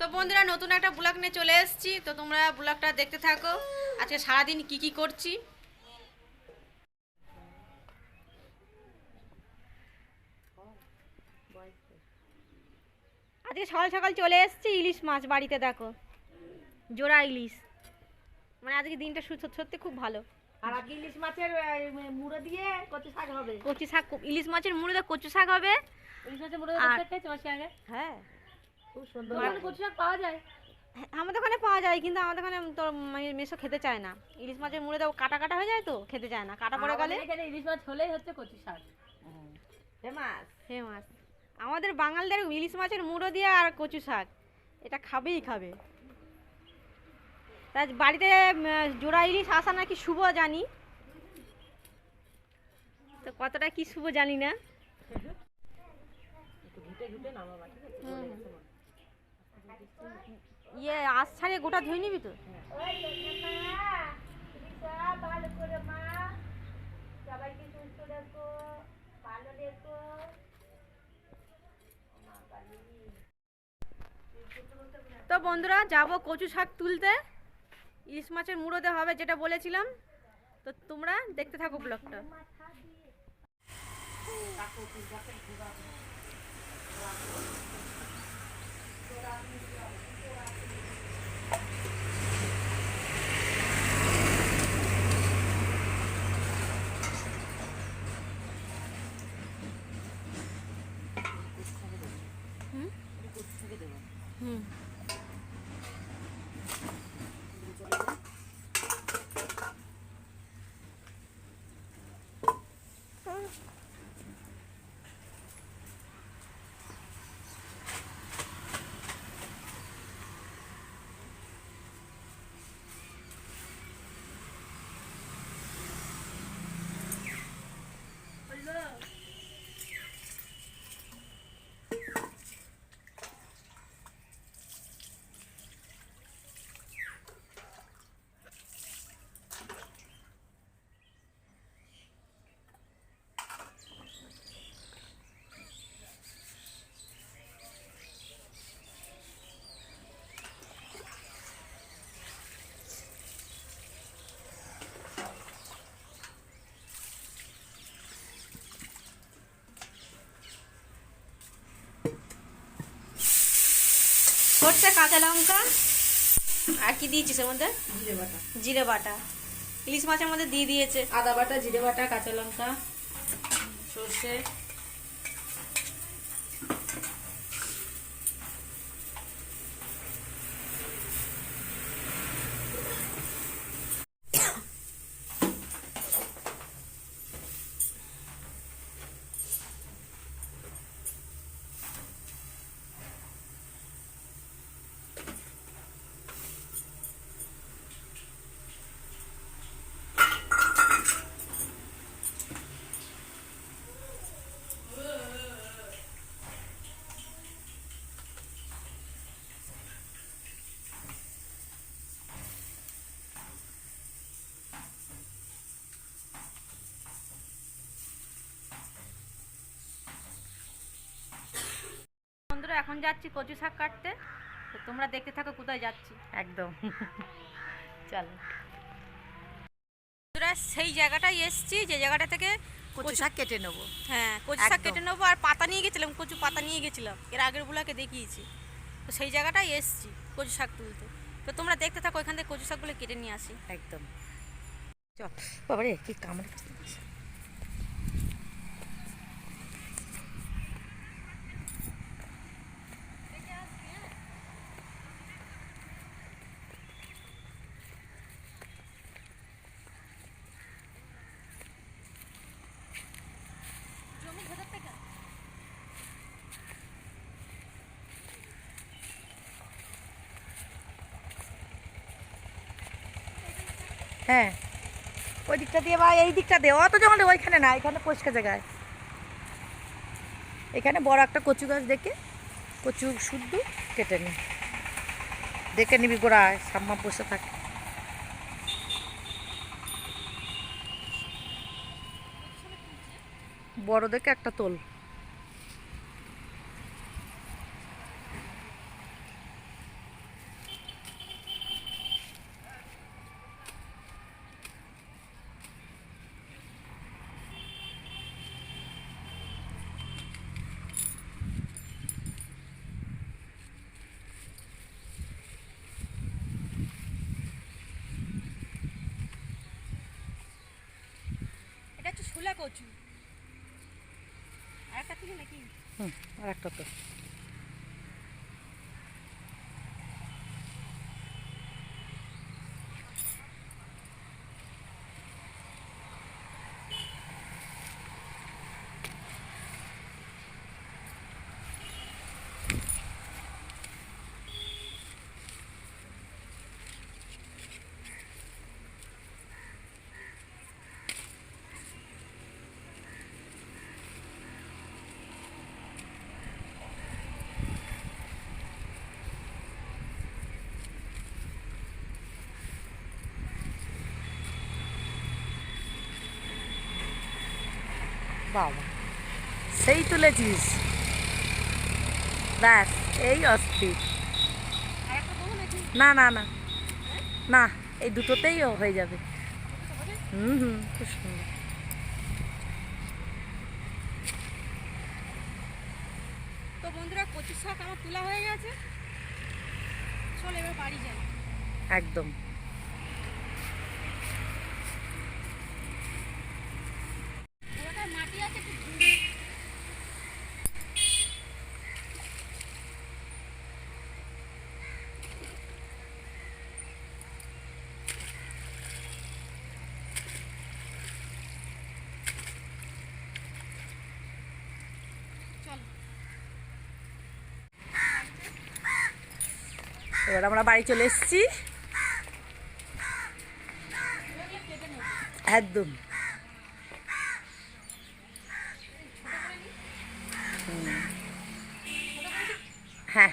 তো বন্ধুরা নতুন একটা ব্লগ নিয়ে চলে এসেছি। তো তোমরা ব্লগটা দেখতে থাকো। আজকে সারাদিন কি কি করছি? আজকে সকাল সকাল চলে এসেছি ইলিশ মাছ বাড়িতে দেখো। জোড়া ইলিশ। মানে আজকে দিনটা সত্যি খুব ভালো। আর আজকে ইলিশ মাছের মুড়ো দিয়ে কচু শাক হবে। কচু শাক ইলিশ মাছের মুড়ে কচু শাক হবে। ইলিশ মাছের মুড়ো দিয়ে হ্যাঁ। খুব সুন্দর কচু শাক পাওয়া যায়? হ্যাঁ, আমাদের ওখানে পাওয়া যায় কিন্তু আমাদের ওখানে তোর মে- মেসো খেতে চায় না। ইলিশ মাছের মুড়ে দাও কাটা কাটা হয়ে যায় তো খেতে চায় না কাটা পড়ে গেলে। এখানে ইলিশ মাছ হলেই হচ্ছে কচু শাক ফেমাস। ফেমাস। আমাদের বাঙালদের ইলিশ মাছের মুড়ো দিয়ে আর কচু শাক এটা খাবেই খাবে। তা বাড়িতে জোড়া ইলিশ আসা নাকি শুভ জানি? তো কতটা কি শুভ জানি না? হুম। ইয়ে আশ ছাড়িয়ে গোটা ধুয়ে নিবি তো? তো বন্ধুরা, যাব কচু শাক তুলতে। ইলিশ মাছের মুড়োতে হবে যেটা বলেছিলাম। তো তোমরা দেখতে থাকো ব্লগটা। হুম Thank you. সরষে কাঁচা লঙ্কা আর কি দিয়েছিস এর মধ্যে? জিরে বাটা। জিরে বাটা। ইলিশ মাছের মধ্যে দিয়ে দিয়েছে। আদা বাটা জিরে বাটা কাঁচা লঙ্কা সর্ষে বন্ধুরা এখন যাচ্ছি কচু শাক কাটতে। তো তোমরা দেখতে থাকো কোথায় যাচ্ছি। একদম। চলো। বন্ধুরা সেই জায়গাটায় এসছি যে জায়গাটা থেকে কচু শাক কেটে নেব। হ্যাঁ কচু শাক কেটে নেব আর পাতা নিয়ে গেছিলাম কচু পাতা নিয়ে গেছিলাম। এর আগের গুলাকে দেখিয়েছি। তো সেই জায়গাটায় এসছি কচু শাক তুলতে। তো তোমরা দেখতে থাকো এখান থেকে কচু শাকগুলো কেটে নিয়ে আসি। একদম। চল বাবারে কি কামড় হ্যাঁ। ওই দিকটা দিয়ে বা, এই দিকটা দিয়ে। অত জঙ্গলে ওইখানে না, এখানে পরিষ্কার জায়গায়। এখানে বড় একটা কচু গাছ দেখে, কচু শুদ্ধ কেটে নি। দেখে নিবি গোড়ায়, সাম্মা বসে থাকে। বড় দেখে একটা তোল। তুলে কচু। আর একটা থেকে নাকি? হুম আর একটা তো। বাবা। সেই তুলেছিস। ব্যাস এই অস্থির। না না না। না এই দুটোতেই হয়ে যাবে। হুম হুম খুব সুন্দর। তো বন্ধুরা শাক আমার তোলা হয়ে গেছে। চল এবার বাড়ি যাই। একদম পুরোটা মাটি আছে একটু ধুয়ে চল এবার আমরা বাড়ি চলে এসেছি। একদম। হ্যাঁ।